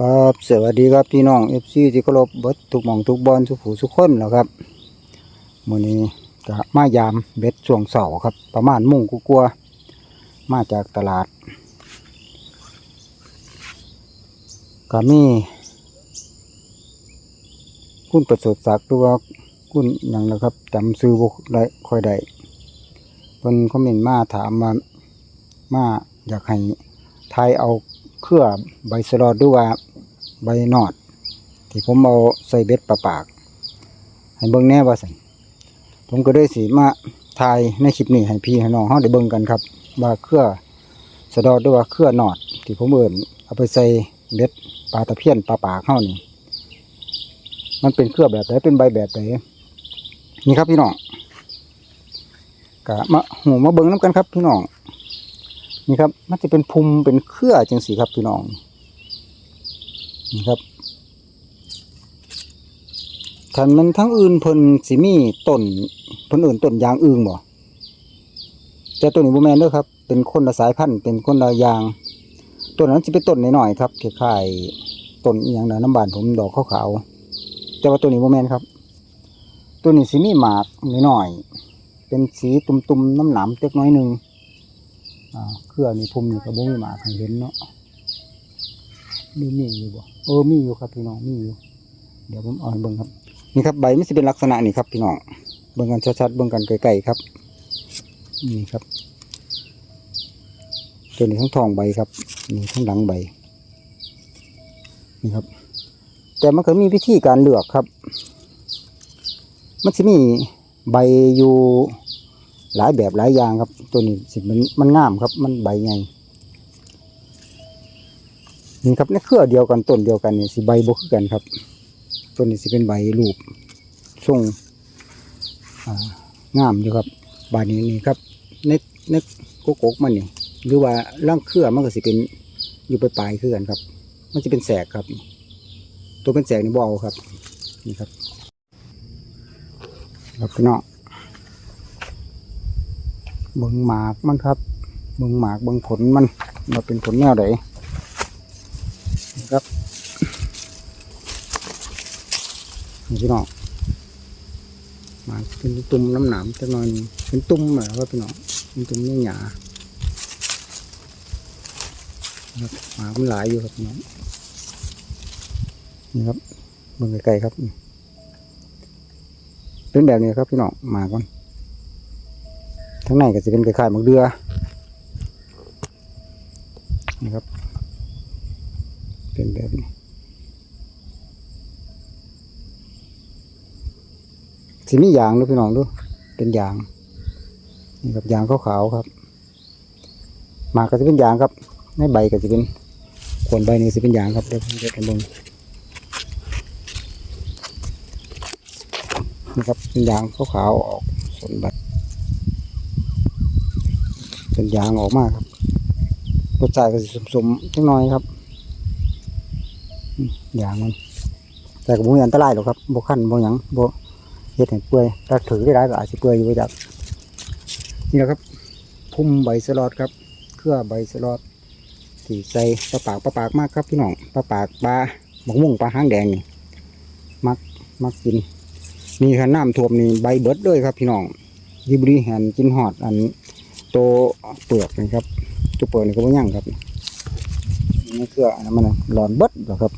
ครับสวัสดีครับพี่น้องเอฟซีที่เคารพเบิดทุกหม่องทุกบอลทุกผู้ทุกคนแล้วครับมื้อนี้จะมายามเบ็ดช่วงเสาร์ครับ ประมาณมุ่งกลัวมาจากตลาดก็มีคุณประสริฐศักดิ์หรือว่าคุณหยังนะครับจำซื้อบ่ได้ค่อยได้เพิ่นคอมเมนต์มาถามมามาอยากให้ทายเอา เครือใบสลอดหรือว่าใบนอด ที่ผมเอาใส่เบ็ดปลาปาก ให้เบิ่งแน่ว่าสันผมก็ได้สีมาถ่ายในคลิปนี้ให้พี่ให้น้องเฮาได้เบิ่งกันครับว่าเครือสะดอดหรือว่าเครือนอด ที่ผมเอิ้นเอาไปใส่เบ็ดปลาตะเพียนปลาปากเฮานี่มันเป็นเครือแบบไหนเป็นใบแบบไหนนี่ครับพี่น้องก็มาหูมาเบิ่งน้ำกันครับพี่น้อง นี่ครับ มันจะเป็นภูมิเป็นเครือจังสีครับพี่น้อง นี่ครับถ้ามันทั้งอื่นเพิ่นสิมีต้นเพิ่นอื่นต้นยางอื่นบ่แต่ตัวนี้บ่แม่นเด้อครับ เป็นคนละสายพันธุ์เป็นคนละยางตัวนั้นสิเป็นต้นน้อยๆครับคล้ายๆต้นอีหยังนะน้ำบานผมดอกขาวๆแต่ว่าตัวนี้บ่แมนครับ ตัวนี้สิมีหมากน้อยๆเป็นสีตุ่มๆน้ำหนามเล็กน้อยหนึงอ่า เครือนี่ผมนี่ก็บ่มีหมาให้เห็นเนาะมีมีอยู่บ่เออมีอยู่ครับพี่น้องมีอยู่ เดี๋ยวผมเอาให้เบิ่งครับ นี่ครับใบมันสิเป็นลักษณะนี่ครับพี่น้องเบิ่งกันชัดๆเบิ่งกันใกลๆครับ นี่ครับ ตัวนี้ทั้งทองใบครับนี่ทั้งหลังใบนี่ครับ แต่มันก็มีวิธีการเลือกครับ มันจะมีใบอยู่ หลายแบบหลายอย่างครับ ตัวนี้สิมันมันงามครับ มันใบใหญ่นี่ครับในเครือเดียวกันต้นเดียวกันนี่สิใบบกคือกันครับต้นนี้สิเป็นใบรูปทรงอ่างามอยู่ครับบานนี้นี่ครับในในกกกมันนี่หรือว่าร่างเครือมันก็สิเป็นอยู่ปลายๆคือกันครับ มันจะเป็นแสกครับ ตัวเป็นแสกนี่บอาครับนี่ครับครับพี่น้อง เบิ่งหมากมันครับเบิ่งหมากเบิ่งผลมันมาเป็นผลแนวไหนครับนี่พี่น้องหมากเป็นตุ่มน้ำหนามจักหน่อนเป็นตุ่มเหรอครับพี่น้องเป็นตุ่มเนี่ยหยาครับหมากมันหลายอยู่ครับน้องนี่ครับเบิ่งไกลๆครับ เป็นแบบนี้ครับพี่น้องหมากมัน ทั้งในก็จะเป็นคล้ายๆหมักเดือนะครับ เป็นแบบนี้สิมียางด้วยพี่น้องดูเป็นยางนี่ครับยางขาวๆครับหมากก็จะเป็นยางครับ ในใบก็จะเป็นขวนใบนี่จะเป็นยางครับเดี๋ยวผมจะทำลงนี่ครับเป็นยางขาวๆออกส่วนใบ เป็นยางออกมากครับรสชาติก็สิสมๆนิดหน่อยครับยางมัน แต่ก็บ่มีอันตรายหรอกครับบ่คันบ่หยังบ่เฮ็ดให้เปื่อยถ้าถือได้หลายก็อาจสิเปื่อยอยู่จักนี่แหละครับ พุ่มใบสลอดครับ เครือใบสลอดที่ใส่ปลาปากปลาปากมากครับพี่น้องปลาปากปลาหมกม่งปลาหางแดงนี่มักมักกินนี่ค่ะน้ำท่วมนี่ใบเบิดเลยครับพี่น้องยิบรีแหนกินหอดอัน ตัวเปลือกนะครับตัวเปลือกนี่ก็ไม่ยั่งครับนี่คืออันนั้นมันหลอนเบิดเหรอครับ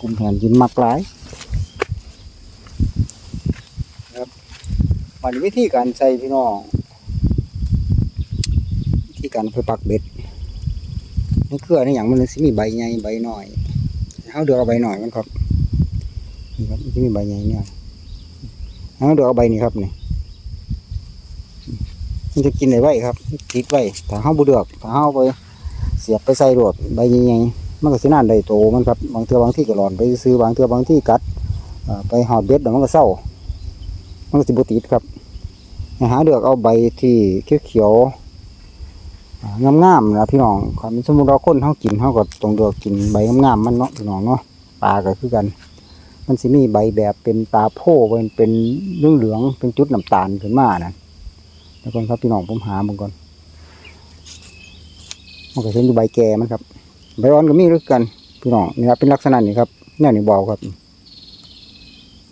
กลุ่มแผนกินมากหลายครับมันวิธีการใส่พี่น้องวิธีการไปปักเบ็ดนี่คืออันนี้อย่างมันสิมีใบใหญ่ใบหน้อยเขาเดือกเอาใบหน่อยมันครับนี่ครับมันจะมีใบใหญ่เนี่ยเขาเดือกเอาใบนี้ครับนี่ มันจะกินได้ไว้ครับติดไว้ถ้าเฮาบ่เลือกถ้าเฮาไปเสียบไปใส่รวดใบใหญ่ๆมันก็สินานได้โตมันครับบางเทื่อบางที่ก็หลอนไปซื้อบางเทื่อบางที่กัดไปหอดเบ็ดแล้วมันก็เศร้ามันก็สิบ่ติดครับหาเลือกเอาใบที่เขียวๆอ่างามๆนะพี่น้องคันสมมุติเราคนเฮากินเฮาก็ต้องเลือกกินใบงามๆมันเนาะพี่น้องเนาะปลาก็คือกัน มันสิมีใบแบบเป็นตาโพเป็นเป็นเหลืองๆเป็นจุดน้ำตาลขึ้นมานะ เดี๋ยวก่อนครับพี่น้องผมหาบางก่อนมันก็เป็นอยู่ใบแก่มันครับใบอ่อนก็มีด้วยกันพี่น้องนี่ครับเป็นลักษณะนี้ครับแนวนี้เบาครับ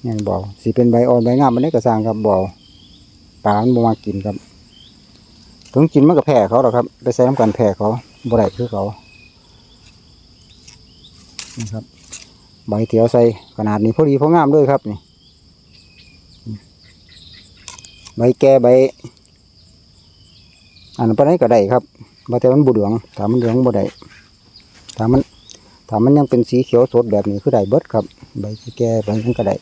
แนวนี้เบาสิเป็นใบอ่อนใบงามมันได้กระสางครับเบาปลามันบ่มากินครับถึงกินมันก็แพ้เขาหรอกครับ ไปใส่น้ำกันแพ้เขาบ่ได้คือเขานี่ครับ ใบเถียวใส่ขนาดนี้พอดีพองามด้วยครับนี่ใบแก่ใบ อันปานนี้ก็ได้ครับใบแต่มันบุเหลืองถ้ามันเหลืองบ่ได้ถ้ามันถ้ามันยังเป็นสีเขียวสดแบบนี้คือได้เบิดครับ ใบแก่ใบนั้ก็ได้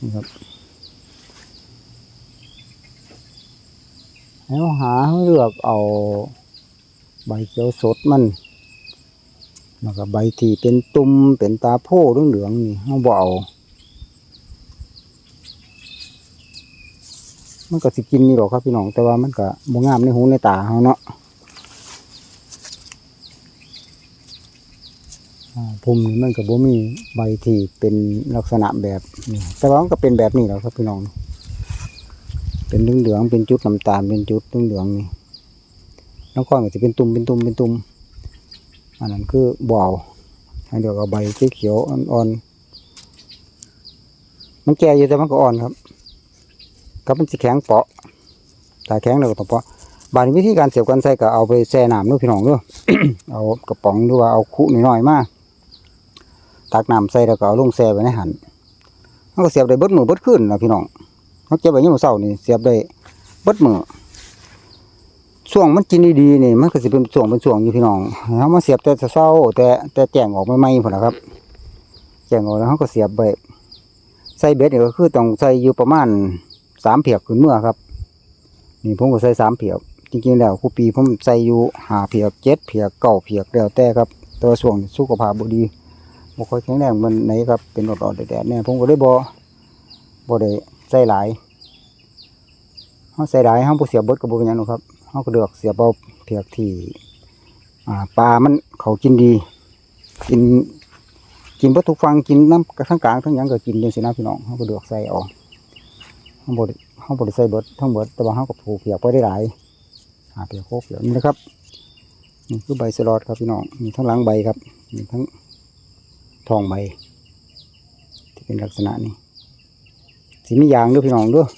นี่ครับแล้วหาเลือกเอาใบเขียวสดมันแล้วก็ใบที่เป็นตุ่มเป็นตาโพเหลืองๆนี่เอาบ่เอา มันก็สิกินนี่หรอกครับพี่น้อง แต่ว่ามันก็บ่งามในหูในตาเฮาเนาะอ่มนี่มันก็บ่มีใบที่เป็นลักษณะแบบนี้แต่ว่ามันก็เป็นแบบนี้แหล้วครับพี่น้อง เป็นเหลืองๆเป็นจุดน้ำตาลเป็นจุดเหลืองๆนี่แล้วก้อนก็จะเป็นตุ่มเป็นตุ่มเป็นตุ่มอันนั้นคือบ่เอาให้เดียวเอาใบเขียวๆอ่อนๆมันแก่อยู่แต่มันก็อ่อนครับ ก็มันจะแข็งเปาะถ้าแข็งเราก็ต้องเปาะบานวิธีการเสียบกันใส่ก็เอาไปแช่น้ำนู่พี่น้องด้วยเอากระป๋องหรือว่าเอาคุน้อยๆมาตักน้ำใส่แล้วก็เอาลงแช่ไว้ในหันมันก็เสียบได้เบิดมือเบิดขึ้นนะพี่น้องเขาเก็บไว้ยามมื้อเช้านี่เสียบได้เบิดมือช่วงมันกินดีๆนี่มันก็สิเป็นช่วงเป็นช่วงอยู่พี่น้องเฮามาเสียบแต่เช้าแต่แต่แจงออกใหม่ๆพุ่นนะครับแจงออกแล้วเฮาก็เสียบไปใส่เบ็ดนี่ก็คือต้องใส่อยู่ประมาณ สามเพียกขึ้นเมื่อครับ นี่ผมก็ใส่สามเพียกจริงๆแล้วครูปีผมใส่อยู่หาเพียกเจ็ดเพียกเก้าเพียกแล้วแต่ครับต่ว่าช่วนสุขภาพบดีบ่ค่อยแข็งแรงมันไหนครับเป็นอดๆแดดเนี่ยผมก็เลยบ่บ่ได้ใส่หลายเฮาใส่หลายเฮาบ่เสียบดก็บ่เป็นหยังหรอกครับเขาก็เลือกเสียบเอาเพียกที่ปลามันเขากินดี กิน กินวัตถุฟังกินน้ำทั้งกลางทั้งยังก็กินเลยสินะพี่น้องเขาก็เลือกใส่ออก เขาบดเขาบดใส่เบิดทั้งเบิดแต่ว่าเขาก็ผูกเพียกไปได้หลายหาเพียกโคกเพียกนี่นะครับนี่คือใบสลอดครับพี่น้องมีทั้งหลังใบครับมีทั้งทองใบ ที่เป็นลักษณะนี้สีมียางด้วยพี่น้องด้วย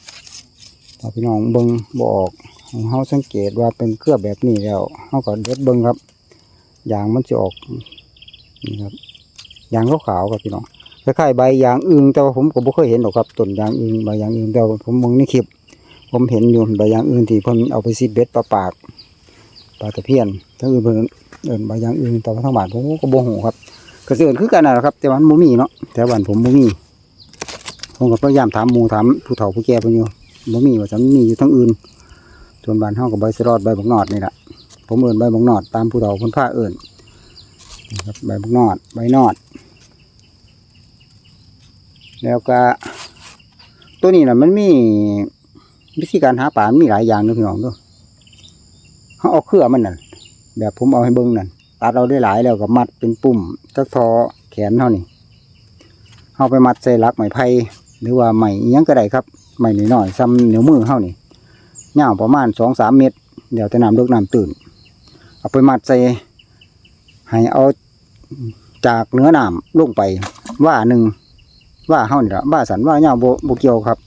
ถ้าพี่น้องเบิ่งบออกให้เฮาสังเกตว่าเป็นเครือแบบนี้แล้วเฮาก็เด็ดเบิ่งครับยางมันจะออกนี่ครับยางขาวๆครับพี่น้อง คล้ายๆใบยางอึงแต่ว่าผมก็บ่เคยเห็นหรอกครับต้นยางอึงใบยางอึงแต่ว่าผมมองในคลิป ผมเห็นอยู่ใบยางอึงที่เพิ่นเอาไปซีดเบ็ดปลาปากปลาตะเพียนทั้งอื่นเพิ่นเอินใบยางอึงแต่ว่าทางบ้านผมก็บ่ฮู้ครับก็สิเอิ้นคือกันนะครับ แต่ว่ามันบ่มีเนาะแต่บ้านผมบ่มีผมก็พยายามถามหมู่ถามผู้เฒ่าผู้แก่เพิ่นอยู่บ่มีว่าซั่นมีอยู่ทางอื่นส่วนบ้านเฮากับใบสะรอดใบบักนอดนี่แหละผมเอินใบบักนอดตามผู้เฒ่าคนผ้าเอินครับใบบักนอดใบนอด แล้วก็ ตัวนี้นะมันมีวิธีการหาปลามันมีหลายอย่างเด้อพี่น้องด้อเขาเอาเครือมันนั่นแบบผมเอาให้เบิ่งนั่นตัดเอาได้หลายแล้วก็มัดเป็นปุ่มจักทอแขนเท่านี้เอาไปมัดใส่ลักไม้ไผ่หรือว่าไม้ยังก็ได้ครับไม้น้อยๆซ้ำเหนิ้วมือเฮานี่ยาวประมาณสองสามเมตร เดี๋ยวจะนำลิกน้ำตื่น เอาไปมัดใส่ให้เอาจากเนื้อน้ำลงไปว่าหนึ่ง ว่าเฮานี่ละว่าสันว่าเงาโบโบเกียวครับ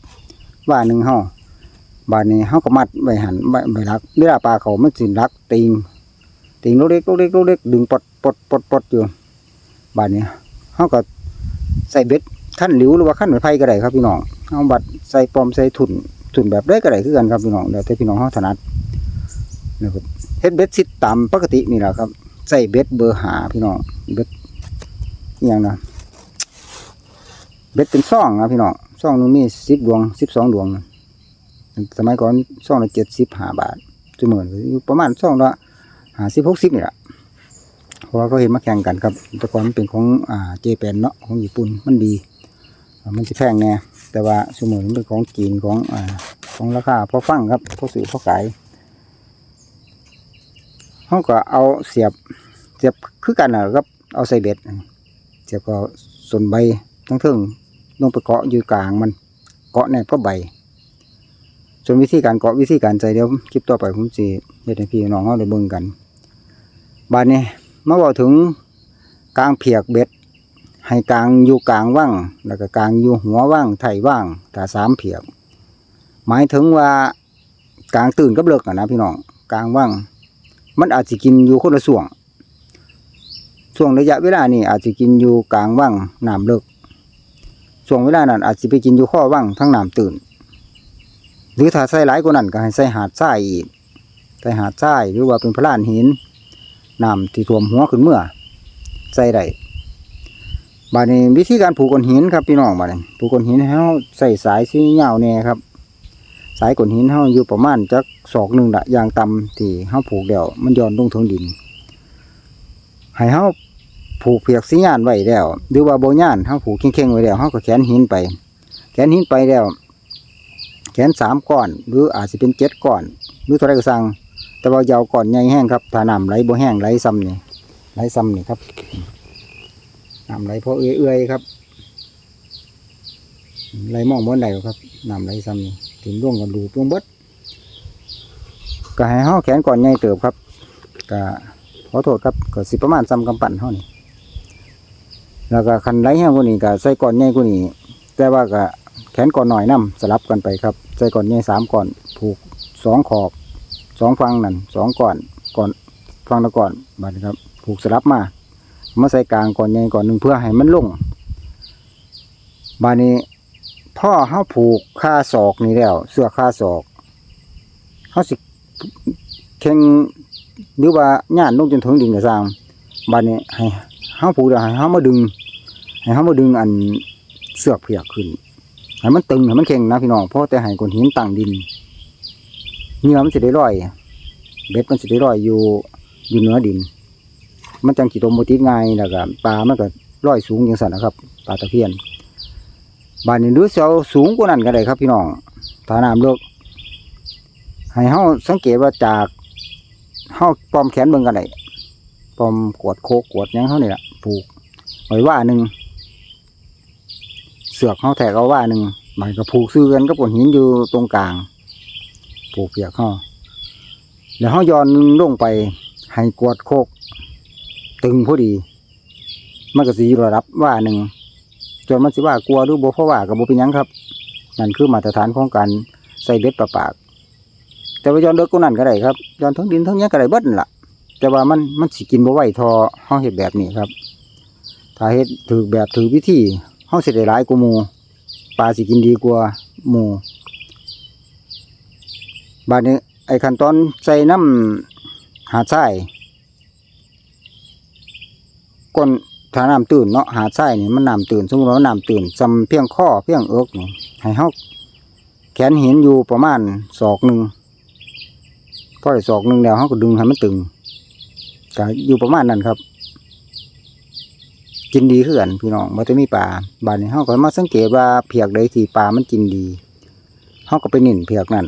ว่าหนึ่งเฮาบาดนี้เฮาก็มัดใบหันใบใบรักเวลาปลาเขามันสิรักตีงตีงลูกเล็กลูกเล็กลูกเล็กดึงปลดปลดปลดปลดอยู่ บาดนี้เฮาก็ใส่เบ็ดขั้นหลิวหรือว่าขั้นไม้ไผ่ก็ได้ครับพี่น้องเอาบัดใส่ปอมใส่ถุนทุนแบบได้ก็ได้คือกันครับพี่น้องแล้วแต่พี่น้องเขาถนัดนะครับเฮ็ดเบ็ดซิดตามปกตินี่แหละครับ ใส่เบ็ดเบอร์หาพี่น้องเบ็ดอย่างนะ เบ็ดเป็นซ่องนะพี่น้องซ่องหนึงมีสิบดวงสิบสองดวงนะสมัยก่อนซ่องละเจ็ดสิบห้าบาทจุเหมือนประมาณซ่องละหาสิบหกสิบนี่แหละเพราะว่าเขาเห็นมาแข่งกันครับแต่ก่อนมันเป็นของอ่าเจแปนเนาะของญี่ปุ่นมันดี มันจะแพงแน่แต่ว่าสมุนมันเป็นของจีนของอ่าของราคาพอฟังครับพอซื้อพอขายเขาก็เอาเสียบเสียบคือกันนะครับเอาใส่เบ็ดเสียบก็ส่วนใบทั้งเทิง ลงไปเกาะอยู่กลางมันเกาะแนบก็ใบ ส่วนวิธีการเกาะวิธีการใส่เดี๋ยวคลิปต่อไปผมจะเฮ็ดให้พี่น้องเขาได้เบิ่งกัน บานนี้มาบอกถึงกลางเพียกเบ็ด ให้กลางอยู่กลางว่างแล้วก็กลางอยู่หัวว่างไถว่างถ้าสามเพียก หมายถึงว่ากลางตื่นกับเลิกนะพี่น้องกลางว่างมันอาจจะกินอยู่คนละส่วงช่วงระยะเวลานี่อาจจะกินอยู่กลางว่างน้ำเลิก ช่วงเวลานั้นอาจจะไปกินอยู่ข้อว่างทั้งน้ำตื่น หรือถ้าใส่หลายกว่านั้นก็ให้ใส่หาดทรายอีกใส่หาดทรายหรือว่าเป็นพลานหินน้ำที่ท่วมหัวขึ้นเมื่อใส่ได้บาดนี้วิธีการผูกก้อนหินครับพี่น้องบาดนี้ผูกก้อนหินให้เราใส่สายสีเหยาวแน่ครับ สายก้อนหินเฮาอยู่ประมาณจักศอกหนึ่งละอย่างต่ำที่เฮาผูกเดี่ยวมันย้อนลงถึงดินให้เฮา ผูกเพียกสีย่านไว้แล้ว หรือว่าโบย่านเฮาผูกเข่งๆไว้แล้วเฮาก็แขนหินไป แขนหินไปแล้ว แขนสามก้อน หรืออาจจะเป็นเจ็ดก้อน หรือเท่าไรก็สั่งแต่ว่ายาวก้อนใหญ่แห้งครับถ้าน้ำไหลบ่แห้งไหลซ้ำนี่ไหลซ้ำนี่ครับน้ำไหลเพราะเอื้อยๆครับไหลมองบนไหลครับน้ำไหลซ้ำนี่ถึงร่วงกันรูปลงเบิดก็ให้เฮาแขนก้อนใหญ่เติบครับก็ขอโทษครับก็สิประมาณซ้ำกำปั้นเฮานี่ แล้วก็คันไหลแห้งกว่านี้ก็ใส่ก้อนใหญ่กว่านี้แต่ว่าก็แขนก่อนหน่อยน้ำสลับกันไปครับ ใส่ก่อนใหญ่สามก่อนผูกสองขอบสองฟังนั่นสองก่อนก่อนฟังละก่อนบัดนี้ครับ ผูกสลับมามาใส่กลางก่อนใหญ่ก่อนหนึ่งเพื่อให้มันลงบาดนี้พ่อเฮาผูกค่าศอกนี่แล้ว เสื้อค่าศอกเฮาสิเข่งหรือว่าย่านลงจนถึงดินกระซังบาดนี้ให้ เฮาผูกแล้ให้เฮามาดึงให้เฮามาดึงอันเสือกเพียกขึ้นให้มันตึงให้มันแข็งนะพี่น้องเพราะแต่ให้ก้อนหินตั้งดินเหงื่อมันสิได้ลอย เบ็ดมันสิได้ลอยอยู่อยู่เหนือดิน มันจังสิตมบ่ติดง่ายแล้วก็ปลามันก็ลอยสูงอย่างสั่นนะครับปลาตะเพียนบานนี้หรือสิเซาสูงกว่านั้นก็ได้ครับ พี่น้องถ้าน้ำเลิกให้เฮาสังเกตว่าจากเฮาปลอมแขนเบิ่งกันได้ปลอมกวดโคกวดยังเฮานี่ล่ะ ผูกไว้ว่าหนึ่งเสือกเขาแทกเอาว่าหนึ่งมันก็ผูกซื้อกันกับก้อนหินอยู่ตรงกลางผูกเปียกเขาแล้วเขาย้อนลงไปให้กวดโคก ตึงพอดี มันก็สีระดับว่าหนึ่งจนมันสิว่ากลัวหรือบ่เพราะว่ากับบ่เป็นยังครับ นั่นคือมาตรฐานของการใส่เบ็ดปลาปาก แต่ว่าย้อนเลิกก็นั่นก็ได้ครับย้อนทั้งดินทั้งหยังก็ได้เบิดนั่นล่ะ แต่ว่ามันมันสิกินบ่ไหวทอเฮาเฮ็ดแบบนี้ครับ ถ้าเฮ็ดถือแบบถือวิธีเฮาสิได้หลายกว่าหมู่ปลาสิกินดีกว่าหมู่บาดนี้ไอ้ขั้นตอนใส่น้ำหาดทรายก้นถ้าน้ำตื่นเนาะหาดทรายนี่มันน้ำตื่นสมมติว่าน้ำตื่นจำเพียงข้อเพียงเอิกนี่ให้เฮาแขนหินอยู่ประมาณศอกหนึ่งพอได้ศอกหนึ่งแล้วเฮาก็ดึงให้มันตึงก็อยู่ประมาณนั้นครับ กินดีขึ้นกันพี่น้องมันจะมีปลาบานนี้เขาก็มาสังเกตว่าเพียกใดที่ปลามันกินดีเขาก็ไปนิ่นเพียกนั่น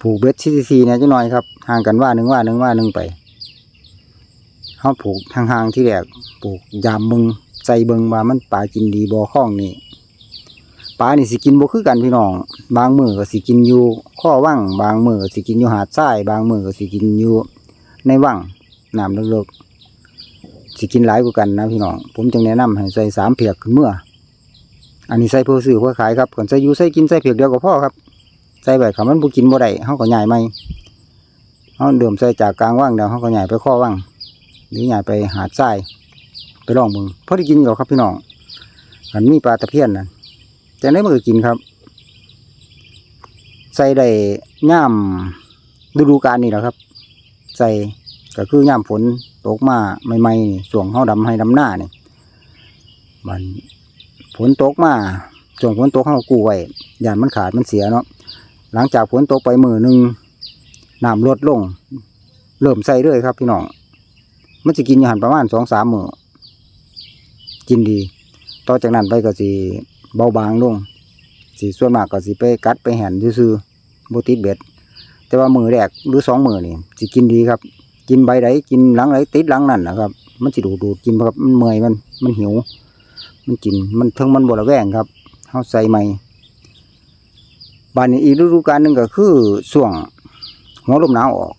ผูกเบ็ดซีซีเนี่ยจะน้อยครับห่างกันว่าหนึ่งว่าหนึ่งว่าหนึ่งไปเขาผูกห่างๆที่แรกผูกยามมึงใจเบิงว่ามันปลากินดีบ่อข้องนี่ปลานี่สิกินบ่คือกันพี่น้อง บางมือก็สิกินอยู่ข้อว่างบางมือก็สิกินอยู่หาดทรายบางมือก็สิกินอยู่ในว่างน้ำลึกๆ สิกินหลายกว่ากันนะพี่น้องผมจึงแนะนำให้ใส่สามเพียกเมื่อ อันนี้ใส่เพื่อซื้อเพื่อขายครับก่อนใส่อยูใส่กินใส่เพียกเดียวก็พอครับใส่แบบคำมันบุกินบ่ได้เขาก็ใหญ่ไหมเขาเดิมใส่จากกลางว่างเดียวเขาก็ใหญ่ไปข้อว่างหรือใหญ่ไปหาดทรายไปลองมึงพอได้กินอยู่หรอครับพี่น้องอันมีปลาตะเพียนนะแต่ได้มันก็กินครับ ใส่ได้ย่ามฤดูกาลนี่แหละครับ ใส่ ก็คือย่ามฝนตกมาใหม่ๆส่วงเฮาดำให้ดำหน้านี่มันฝนตกมาช่วงฝนตกเฮากู้ไว้ยานมันขาดมันเสียเนาะหลังจากฝนตกไปมือหนึ่งน้ำลดลง เริ่มใส่เลยครับ พี่น้องมันจะกินอยู่หันประมาณสองสามมือกินดี ต่อจากนั้นไปก็สิเบาบางลงสิส่วนมากก็สิไปกัดไปแห่นซื่อๆบ่ติดเบ็ดแต่ว่ามือแรกหรือสองมือนี่สิกินดีครับ กินใบใดกินหลังไหนติดหลังนั่นนะครับ มันสิดูดูดกินเพราะมันเมื่อยมันมันหิว มันกินมันเทิงมันบระแวงครับเฮาใส่ใหม่บานนี้อีกฤดูกาลหนึ่งก็คือช่วงหัวลมหนาวออก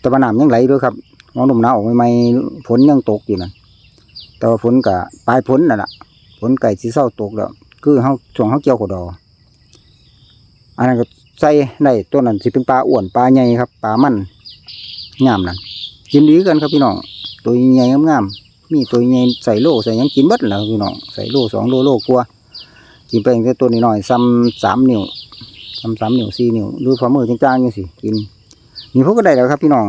แต่ว่าน้ำยังไหลด้วยครับน้องหนุ่มหนาวออกใหม่ๆฝนยังตกอยู่นั่นแต่ว่าฝนก็ปลายฝนนั่นแหละฝนไก่สีเศร้าตกแล้วคือเฮาช่วงเฮาเกี่ยวขดดออันนั้นก็ใส่ได้ตัวนั้นสิเป็นปลาอ้วนปลาใหญ่ครับปลามัน งามนั่นกินดีกันครับพี่น้องตัวใหญ่งามๆมีตัวใหญ่ใส่โลใส่ยังกินบิดแล้วพี่น้องใส่โลสองโลโลกลัวกินไปแต่ตัวน้อยๆซ้ำสามนิ้วซ้ำสามนิ้วสี่นิ้วหรือฝ่ามือจางๆอยังสิกินนี่พวกก็ได้แล้วครับพี่น้อง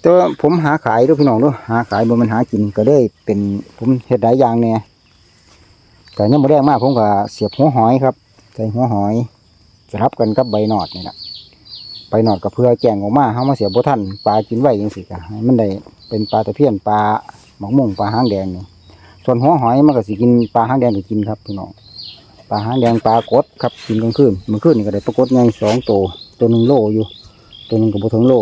แต่ว่าผมหาขายด้วยพี่น้องด้วยหาขายบ่แมันหากินก็ได้เป็นผมเฮ็ดหลายอย่างเนี่ยแต่ยังบ่แรงมากผมก็เสียบหัวหอยครับ ใส่หัวหอยสลับกันกับใบหนอดนี่แหละ ใบหนอดก็เพื่อแกงออกมาเฮามาเสียบบ่ทันปลากินไว้จังซี่ก็ให้มันได้เป็นปลาตะเพียนปลาหมอกม่งปลาหางแดงนี่ส่วนหัวหอยมันก็สิกินปลาหางแดงก็กินครับพี่น้องปลาหางแดงปลากดครับกินกลางคืนเมื่อคืนนี่ก็ได้ปลากดใหญ่สองตัวตัวหนึ่งโลอยู่ตัวหนึ่งกับบถึงโล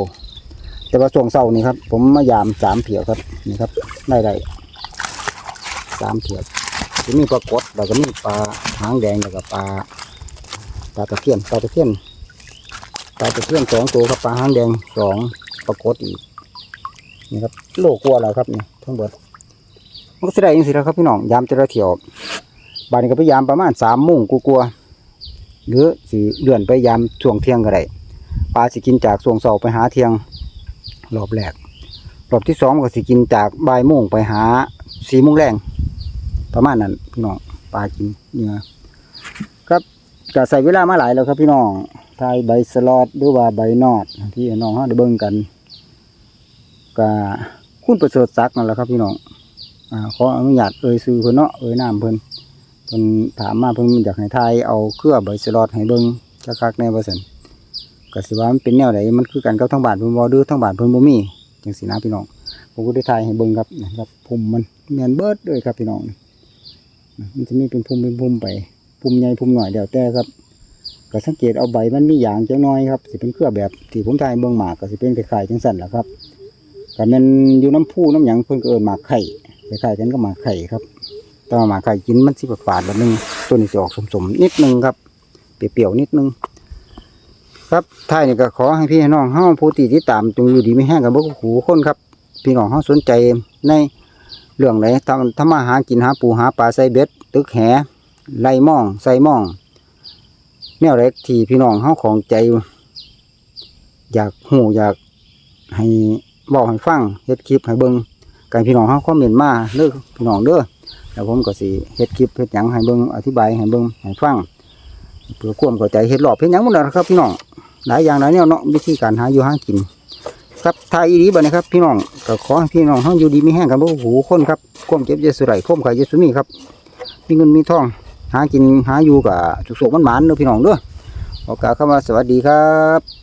แต่ว่าช่วงเช้านี่ครับ ผมมายามสามเถียวครับนี่ครับได้ได้สามเถียวจะมีปลากดแล้วก็มีปลาหางแดงแล้วก็ปลาปลาตะเพียนปลาตะเพียน ปลาตะเพียนสองตัวครับปลาหางแดงสองปลากดอีกนี่ครับโลกลัวแล้วครับนี่ทั้งหมดมันก็แสดงอย่างสิแล้วครับพี่น้องยามจะระเถียวบานนี้ก็ไปยามประมาณสามโมงกลัวหรือสีเลื่อนไปยามช่วงเที่ยงก็ได้ปลาสิกินจากสวงเสาไปหาเทียงรอบแรกรอบที่สองก็สิกินจากบ่ายโมงไปหาสี่โมงแรงประมาณนั้นพี่น้องปลากินเนื้อครับก็ใส่เวลามาหลายแล้วครับพี่น้อง ทายใบสลอดหรือว่าใบนอดที่น้องเขาได้เบิ่งกันก็คุณประเสริฐศักดิ์นั่นแหละครับพี่น้องอ่าขออนุญาตเอ่ยซื้อเพิ่นเนาะเอ่ยน้ำเพิ่นเพิ่นถามมาเพิ่นอยากให้ทายเอาเครือใบสลอดให้เบิ่งคักๆแน่ว่าซั่นก็สิว่ามันเป็นแนวไหนมันคือกันกับทั้งบ้านเพิ่นบ่ดื้อทั้งบ้านเพิ่นบ่มีจังซี่นะพี่น้องผมก็ได้ถ่ายให้เบิ่งครับนะครับพุ่มมันแม่นเบิดเลยครับพี่น้องมันจะมีเป็นพุ่มเป็นพุ่มไปพุ่มใหญ่พุ่มหน่อยเดี๋ยวแต่ครับ ก็สังเกตเอาใบมันมีหยางจังน้อยครับสิเป็นเครือแบบที่ผมถ่ายเบิ่งหมากก็สิเป็นคล้ายๆจังซั่นล่ะครับก็ม่นอยู่น้ำพุน้ำหยังเพิ่นเอิ้นหมากไข่คล้ายๆกันกับหมากไข่ครับ แต่หมากไข่กินมันสิฝาดๆแบบนึงตัวนี้สิออกสมๆนิดนึงครับเปรี้ยวๆนิดนึงครับท้ายนี่ก็ขอให้พี่น้องเฮาผู้ที่ติดตามจงอยู่ดีไม่แห้งกันบ่หูคนครับ พี่น้องเฮาสนใจในเรื่องไหนทำทำมาหากินหาปูหาปลาใส่เบ็ดตึกแหไล่ม่องใส่ม่อง แนวเล็กที่พี่น้องเฮาของใจ อยากหูอยากให้บอกให้ฟังเฮ็ดคลิปให้เบิ่งกันพี่น้องเฮาคอมเมนต์มาเด้อพี่น้องเด้อแล้วผมก็สิเฮ็ดคลิปเฮ็ดหยังให้เบิ่งอธิบายให้เบิ่งให้ฟังเพื่อความเข้าใจเฮ็ดหลอบเฮ็ดหยังหมดแล้วครับพี่น้องหลายอย่างหลายแนวเนาะวิธีการหาอยู่หากิน ครับทายอีดีบัดนี้ครับ พี่น้องก็ขอให้พี่น้องเฮาอยู่ดีมีแห้งกันบ่หูคนครับความเจ็บอยสุไรความไข่อยสุมีครับมีเงินมีทอง หากินหาอยู่กับสุขๆมันหมานเด้อพี่น้องเด้อขอกล่าวคำว่าสวัสดีครับ